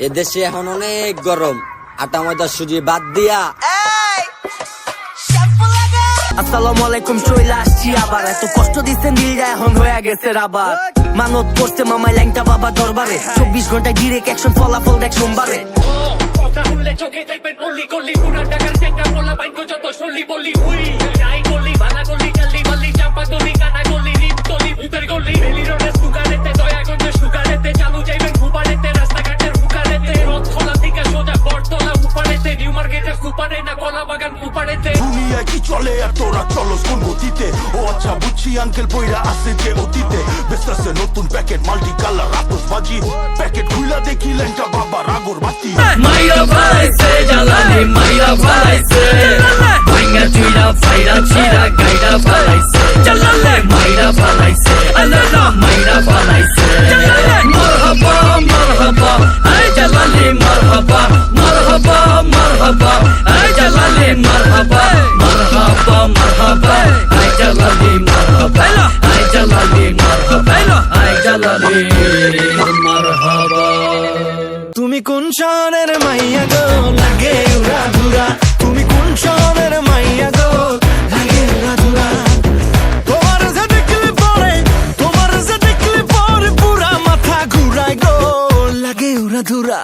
এদেশে এখন অনেক গরম। আটা ময়দা সুজি বাদ দিয়া। আসসালামু আলাইকুম চলে আসছি আবার। এত কষ্ট দিচ্ছেন দিলটা এখন হয়ে গেছে আবার মানত করছে মামাই ল্যাংটা বাবা দরবারে। চব্বিশ ঘণ্টা ডিরেক্ট অ্যাকশন ফলাফল দেখ সোমবারে। না কলা বাগান উপারেতে দুনিয়ায় কি চলে আর তোরা চলো কোন গতিতে? ও আচ্ছা বুঝছি আঙ্কেল বইরা আছে যে অতীতে। বেসরাসে নতুন প্যাকেট মাল্টি কালার আতসবাজি প্যাকেট খুইলা দেখি লেঙ্কা বাবা রাগর বাতি। মাইরা ভাইছে জ্বালানি মাইরা ভাইছে। ভাঙ্গা চুইরা ফাইরা ছিরা গাইরা ফালাইছে জ্বালালে। মাইরা ফালাইছে আলালা মাইরা ফালাইছে তুমি কোন শহরের মাইয়া গো? লাগে উড়া তুমি কোন শহরের মাইয়া গো? লাগে উড়া তোমার যে দেখলে পরে, তোমার যে দেখলে পরে পুরা মাথা ঘুরায় গো। লাগে উড়া